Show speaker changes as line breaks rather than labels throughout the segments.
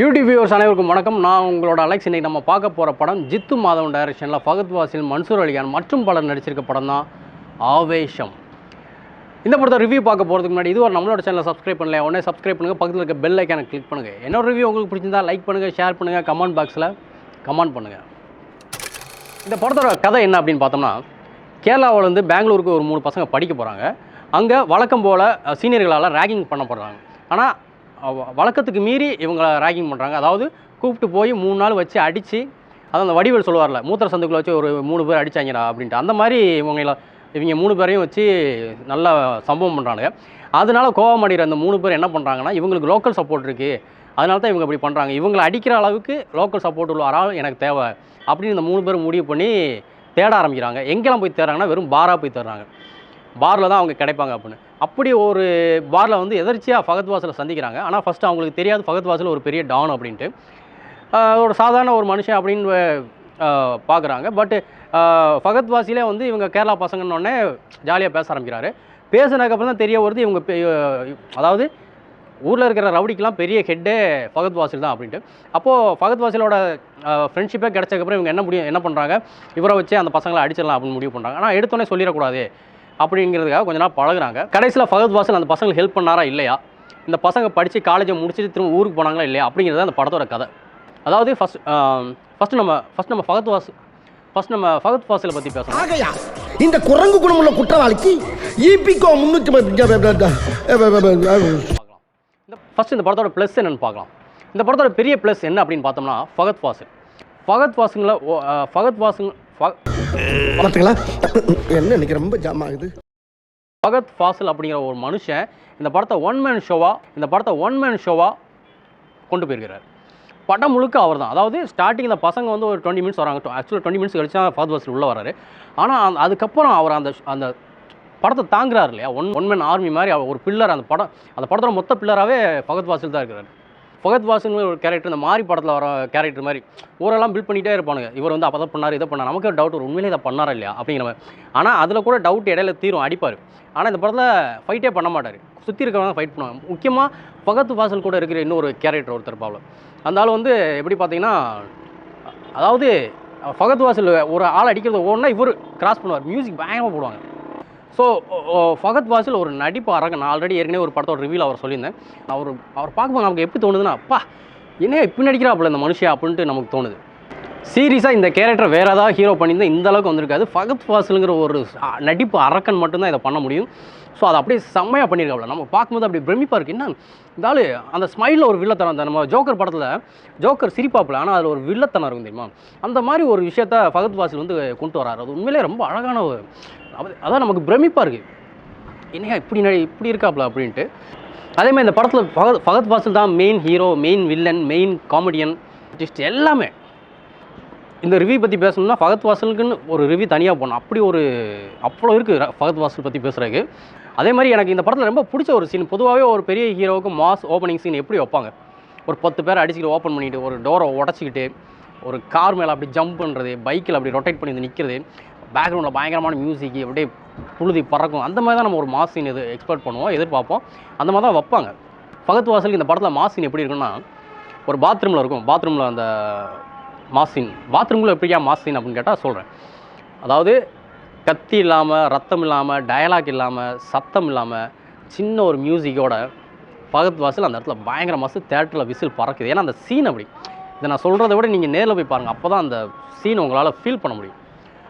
YouTube viewers அனைவருக்கும் வணக்கம். நான் உங்களோட அலெக்ஸ் இன்னைக்கு நம்ம பார்க்க போகிற படம் ஜித்து மாதவன் டைரக்ஷனில் ஃபகத் வாசில் மன்சூர் அலிகான் மற்றும் பலர் நடிச்சிருக்க படம் தான் ஆவேஷம். இந்த படத்தை ரிவ்யூ பார்க்க போகிறதுக்கு முன்னாடி இது ஒரு நம்மளோட சேனலை சப்ஸ்கிரைப் பண்ணல உடனே சப்ஸ்கிரைப் பண்ணுங்கள் பக்கத்தில் இருக்க பெல் ஐக்கானை கிளிக் பண்ணுங்கள் என்னோட ரிவ்யூ உங்களுக்கு பிடிச்சிருந்தா லைக் பண்ணுங்கள் ஷேர் பண்ணுங்கள் கமெண்ட் பாக்ஸில் கமெண்ட் பண்ணுங்கள் இந்த படத்தோட கதை என்ன அப்படின்னு பார்த்தோம்னா கேரளாவிலேருந்து பெங்களூருக்கு ஒரு மூணு பசங்க படிக்க போகிறாங்க அங்கே வழக்கம் போல் சீனியர்களால் ரேகிங் பண்ணப்படுறாங்க. ஆனால் வழக்கத்துக்கு மீறி இவங்களை ராகிங் பண்ணுறாங்க அதாவது கூப்பிட்டு போய் மூணு நாள் வச்சு அடித்து அதான் அந்த வடிவேல் சொல்லுவார்ல மூத்திர சந்துக்குள்ள வச்சு ஒரு மூணு பேர் அடித்தாங்கடா அப்படின்ட்டு. அந்த மாதிரி இவங்கள இவங்க மூணு பேரையும் வச்சு நல்லா சம்பவம் பண்ணுறாங்க அதனால கோவம் அடிக்கிற அந்த மூணு பேர் என்ன பண்ணுறாங்கன்னா இவங்களுக்கு லோக்கல் சப்போர்ட் இருக்குது அதனால தான் இவங்க இப்படி பண்ணுறாங்க இவங்களை அடிக்கிற அளவுக்கு லோக்கல் சப்போர்ட் உள்ள ஒரு ஆள் எனக்கு தேவை அப்படின்னு இந்த மூணு பேரும் முடிவு பண்ணி தேட ஆரம்பிக்கிறாங்க. எங்கெல்லாம் போய் தேடுறாங்கன்னா வெறும் பாராக போய் தேடுறாங்க. பாரில் தான் அவங்க கிடைப்பாங்க அப்படின்னு. அப்படி ஒரு பாரில் வந்து எதர்ச்சியாக ஃபகத் வாசலை சந்திக்கிறாங்க. ஆனால் ஃபஸ்ட்டு அவங்களுக்கு தெரியாது ஃபகத் வாசல் ஒரு பெரிய டான் அப்படின்ட்டு. ஒரு சாதாரண ஒரு மனுஷன் அப்படின்னு பார்க்குறாங்க பட்டு ஃபகத் வாசிலே வந்து இவங்க கேரளா பசங்கன்னொடனே ஜாலியாக பேச ஆரம்பிக்கிறாரு. பேசுனதுக்கப்புறம் தான் தெரிய வருது இவங்க அதாவது ஊரில் இருக்கிற ரவுடிக்கெலாம் பெரிய ஹெட்டே ஃபகத் வாசில் தான் அப்படின்ட்டு. அப்போது ஃபகத் வாசிலோட ஃப்ரெண்ட்ஷிப்பே கிடச்சதுக்கப்புறம் இவங்க என்ன முடியும் என்ன பண்ணுறாங்க இவரை வச்சு அந்த பசங்களை அடிச்சிடலாம் அப்படின்னு முடிவு பண்ணுறாங்க ஆனால் எடுத்தோடனே சொல்லிடக்கூடாது. அப்படிங்கிறதுக்காக கொஞ்ச நாள் பழகுறாங்க கடைசியில் ஃபகத் வாசல் அந்த பசங்களுக்கு ஹெல்ப் பண்ணாரா இல்லையா? இந்த பசங்க படித்து காலேஜை முடிச்சுட்டு திரும்ப ஊருக்கு போனாங்களா இல்லையா? அப்படிங்கிறது அந்த படத்தோட கதை. அதாவது ஃபஸ்ட் ஃபஸ்ட்டு நம்ம ஃபஸ்ட் நம்ம ஃபகத் வாஸ் ஃபஸ்ட் நம்ம ஃபகத் வாசலை பற்றி பேசணும்.
ஆகையா இந்த குரங்கு குணமுள்ள குற்றவாளிக்கு இபிகோ
பார்க்கலாம். இந்த ஃபஸ்ட் இந்த படத்தோட ப்ளஸ் என்னன்னு பார்க்கலாம். இந்த படத்தோட பெரிய ப்ளஸ் என்ன அப்படின்னு பார்த்தோம்னா ஃபகத் வாசல் ஃபகத் வாசுங்கள ஃபகத் வாசுங்க
பார்த்தீங்களா என்ன இன்னைக்கு ரொம்ப ஜாம் ஆகுது?
ஃபகத் ஃபாசில் அப்படிங்கிற ஒரு மனுஷன் இந்த படத்தை ஒன் மேன் ஷோவாக இந்த படத்தை ஒன் மேன் ஷோவாக கொண்டு போயிருக்கிறார். படம் முழுக்க அவர் தான். அதாவது ஸ்டார்டிங் இந்த பசங்க வந்து ஒரு டுவெண்ட்டி மினிட்ஸ் வராங்க. ஆக்சுவலாக டுவெண்ட்டி மினிட்ஸ் கழிச்சு தான் ஃபகத் வாசில் உள்ளே வராரு. ஆனால் அதுக்கப்புறம் அவர் அந்த அந்த படத்தை தாங்குறாரு இல்லையா? ஒன் ஒன் மேன் ஆர்மி மாதிரி அவர் ஒரு பில்லர் அந்த படம் அந்த படத்தோட மொத்த பில்லராகவே ஃபகத் வாசில் தான் இருக்கிறார். ஃபகத் வாசன் ஒரு கேரக்டர் இந்த மாரி படத்தில் வர கேரக்டர் மாதிரி ஊரெல்லாம் பில்ட் பண்ணிகிட்டே இருப்பானுங்க. இவர் வந்து அப்போ தான் பண்ணார் இதை பண்ணார். நமக்கு டவுட் ஒரு உண்மையிலே இதை பண்ணாரா இல்லையா? அப்படிங்கிற மாதிரி. ஆனால் அதில் கூட டவுட் இடையில தீரும் அடிப்பார். ஆனால் இந்த படத்தில் ஃபைட்டே பண்ண மாட்டார். சுற்றி இருக்கிறவங்க ஃபைட் பண்ணுவாங்க. முக்கியமாக ஃபகத் வாசல் கூட இருக்கிற இன்னொரு கேரக்டர் ஒருத்தர் இருப்பாப்ல அந்த ஆள் வந்து எப்படி பார்த்தீங்கன்னா அதாவது ஃபகத் வாசல் ஒரு ஆள் அடிக்கிறது ஒவ்வொன்றா இவர் கிராஸ் பண்ணுவார். மியூசிக் பயங்கரமாக போடுவாங்க. ஸோ ஃபகத் வாசில் ஒரு நடிப்பு அரங்க நான் ஆல்ரெடி ஏற்கனவே ஒரு படத்தோட ரிவ்யூவில் அவர் சொல்லியிருந்தேன். அவர் அவர் பார்க்கும்போது நமக்கு எப்படி தோணுதுன்னா அப்பா என்ன இப்படி நடிக்கிறாப்புல இந்த மனுஷன்? அப்படின்ட்டு நமக்கு தோணுது. சீரியஸாக இந்த கேரக்டர் வேறு ஏதாவது ஹீரோ பண்ணியிருந்தால் இந்த அளவுக்கு வந்திருக்காது. ஃபகத் ஃபாசிலுங்கிற ஒரு நடிப்பு அரக்கன் மட்டும்தான் இதை பண்ண முடியும். ஸோ அதை அப்படியே செம்மையாக பண்ணியிருக்காப்புல நம்ம பார்க்கும்போது அப்படி பிரமிப்பாக இருக்குது என்ன? இந்த அந்த ஸ்மைலில் ஒரு வில்லத்தனம் அந்த நம்ம ஜோக்கர் படத்தில் ஜோக்கர் சிரிப்பாப்புல ஆனால் அதில் ஒரு வில்லத்தனம் இருக்கும் தெரியுமா? அந்த மாதிரி ஒரு விஷயத்த ஃபகத் ஃபாசில் வந்து கொண்டு வராரு. அது உண்மையிலே ரொம்ப அழகான ஒரு அதான் நமக்கு பிரமிப்பாக இருக்குது என்னையா இப்படி நடி இப்படி இருக்காப்ல அப்படின்ட்டு. அதே மாதிரி இந்த படத்தில் ஃபகத் ஃபகத் வாசில் தான் main hero main villain main comedian just எல்லாமே. இந்த ரிவ்யூ பற்றி பேசணும்னா ஃபகத் வாசலுக்குன்னு ஒரு ரிவ்யூ தனியாக போகணும் அப்படி ஒரு அவ்வளோ இருக்குது ஃபகத் வாசல் பற்றி பேசுகிறதுக்கு அதே மாதிரி எனக்கு இந்த படத்தில் ரொம்ப பிடிச்ச ஒரு சீன் பொதுவாகவே ஒரு பெரிய ஹீரோவுக்கு மாஸ் ஓப்பனிங் சீன் எப்படி வைப்பாங்க? ஒரு பத்து பேர் அடிச்சுக்கிட்டு ஓப்பன் பண்ணிட்டு ஒரு டோரை உடச்சிக்கிட்டு ஒரு கார் மேலே அப்படி ஜம்ப் பண்ணுறது பைக்கில் அப்படி ரொட்டேட் பண்ணி நிற்கிறது பேக்ரவுண்டில் பயங்கரமான மியூசிக் அப்படியே புழுதி பறக்கும். அந்த மாதிரி தான் நம்ம ஒரு மாஸ் சீன் இது எக்ஸ்பெக்ட் பண்ணுவோம் எதிர்பார்ப்போம். அந்த மாதிரி தான் வைப்பாங்க. பகத் வாசலுக்கு இந்த படத்தில் மாஸ் சீன் எப்படி இருக்குன்னா ஒரு பாத்ரூமில் இருக்கும். பாத்ரூமில் அந்த மாசின். பாத்ரூமில் எப்படியா மாசின் அப்படின்னு கேட்டால் சொல்கிறேன் அதாவது கத்தி இல்லாமல் ரத்தம் இல்லாமல் டயலாக் இல்லாமல் சத்தம் இல்லாமல் சின்ன ஒரு மியூசிக்கோட பகத் வாசல் அந்த இடத்துல பயங்கர மாசு தேட்டரில் விசில் பறக்குது. ஏன்னா அந்த சீன் அப்படி. இதை நான் சொல்கிறத விட நீங்கள் நேரில் போய் பாருங்கள் அப்போ தான் அந்த சீன் உங்களால் ஃபீல் பண்ண முடியும்.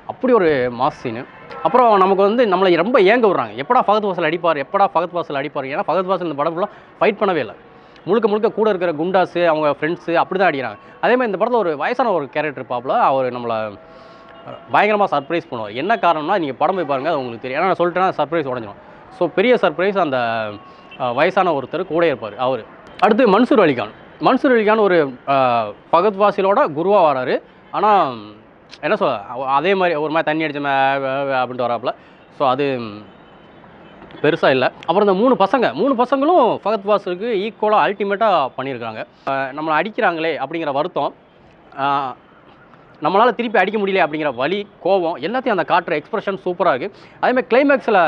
அப்படி ஒரு மாஸ் சீனு அப்புறம் நமக்கு வந்து நம்மளை ரொம்ப ஏங்க விடுறாங்க. எப்படா ஃபகத் வாசல் அடிப்பார்? எப்படா ஃபகத் வாசல் அடிப்பார்? ஏன்னா ஃபகத் வாசல் இந்த படம் ஃபுல்லாக ஃபைட் பண்ணவே இல்லை. முழுக்க முழுக்க கூட இருக்கிற குண்டாஸு அவங்க ஃப்ரெண்ட்ஸு அப்படி தான் அடிக்கிறாங்க. அதே மாதிரி இந்த படத்தில் ஒரு வயசான ஒரு கேரக்டர் இருப்பாப்புல அவர் நம்மளை பயங்கரமாக சர்ப்ரைஸ் பண்ணுவார். என்ன காரணம்னா நீங்கள் படம் போய் பாருங்கள் அது உங்களுக்கு தெரியும். ஏன்னா நான் சொல்லிட்டேன்னா சர்ப்ரைஸ் உடஞ்சிடும் ஸோ பெரிய சர்ப்ரைஸ் அந்த வயசான ஒருத்தர் கூட இருப்பார் அவர். அடுத்து மன்சூர் அலிகான். மன்சூர் அலிகான் ஒரு அஹ், வாசிலோட குருவாக வராரு. ஆனால் என்ன சொல்ல அதே மாதிரி ஒரு மாதிரி தண்ணி அடிச்ச மாதிரி அப்படின்ட்டு வராப்புல. ஸோ அது பெருசாக இல்லை. அப்புறம் இந்த மூணு பசங்க மூணு பசங்களும் ஃபகத் வாசலுக்கு ஈக்குவலாக அல்டிமேட்டாக பண்ணியிருக்காங்க. நம்மளை அடிக்கிறாங்களே அப்படிங்கிற வருத்தம். நம்மளால் திருப்பி அடிக்க முடியல அப்படிங்கிற வலி கோபம் எல்லாத்தையும் அந்த காட்டுற எக்ஸ்ப்ரெஷன் சூப்பராக இருக்குது அதேமாதிரி கிளைமேக்ஸில்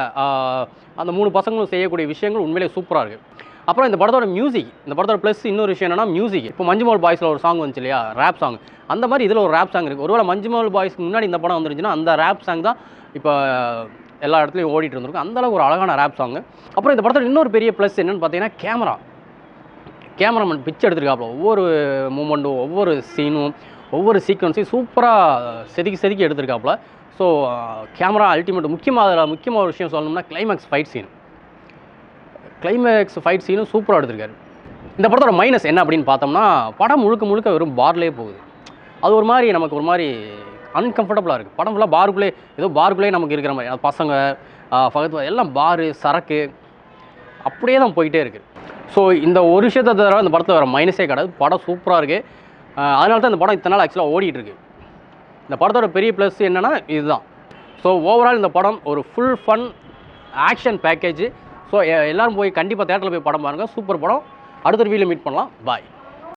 அந்த மூணு பசங்களும் செய்யக்கூடிய விஷயங்கள் உண்மையிலே சூப்பராக இருக்குது அப்புறம் இந்த படத்தோட மியூசிக் இந்த படத்தோட ப்ளஸ் இன்னொரு விஷயம் என்னன்னா மியூசிக் இப்போ மஞ்சுமல் பாய்ஸில் ஒரு சாங் வந்துச்சு இல்லையா? ரேப் சாங் அந்த மாதிரி இதில் ஒரு ரேப் சாங் இருக்குது ஒருவேளை மஞ்சுமல் பாய்ஸ்க்கு முன்னாடி இந்த படம் வந்துருந்துச்சுன்னா அந்த ரேப் சாங் தான் இப்போ எல்லா இடத்துலையும் ஓடிட்டு இருந்திருக்கும். அந்த அளவுக்கு ஒரு அழகான ரேப் சாங்கு அப்புறம் இந்த படத்தில் இன்னொரு பெரிய ப்ளஸ் என்னன்னு பார்த்தீங்கன்னா கேமரா கேமராமேன் பிச்சை எடுத்திருக்காப்புல ஒவ்வொரு மூமெண்ட்டும் ஒவ்வொரு சீனும் ஒவ்வொரு சீக்வன்ஸையும் சூப்பராக செதுக்கி செதுக்கி எடுத்திருக்காப்புல ஸோ கேமரா அல்டிமேட் முக்கியமாக அதில் முக்கியமாக ஒரு விஷயம் சொல்லணும்னா climax fight scene climax fight சீனும் சூப்பராக எடுத்திருக்காரு. இந்த படத்தோட மைனஸ் என்ன அப்படின்னு பார்த்தோம்னா படம் முழுக்க முழுக்க வெறும் பார்லேயே போகுது. அது ஒரு மாதிரி நமக்கு ஒரு மாதிரி அன்கம்ஃபர்டபுளாக இருக்குது படம் ஃபுல்லாக பாருக்குள்ளே ஏதோ பாருக்குள்ளே நமக்கு இருக்கிற மாதிரி. அது பசங்க பகத்து எல்லாம் பாரு சரக்கு அப்படியே தான் போயிட்டே இருக்குது ஸோ இந்த ஒரு விஷயத்தை தவிர இந்த படத்தில் வேறு மைனஸே கிடையாது. படம் சூப்பராக இருக்குது அதனால தான் இந்த படம் இத்தனை நாள் ஆக்சுவலாக ஓடிட்டு இருக்கு. இந்த படத்தோட பெரிய ப்ளஸ் என்னென்னா இதுதான். ஸோ ஓவரால் இந்த படம் ஒரு full fun action package so எல்லோரும் போய் கண்டிப்பாக தேட்டரில் போய் படம் பாருங்கள் சூப்பர் படம். அடுத்த ரிவியூவில் மீட் பண்ணலாம். பாய்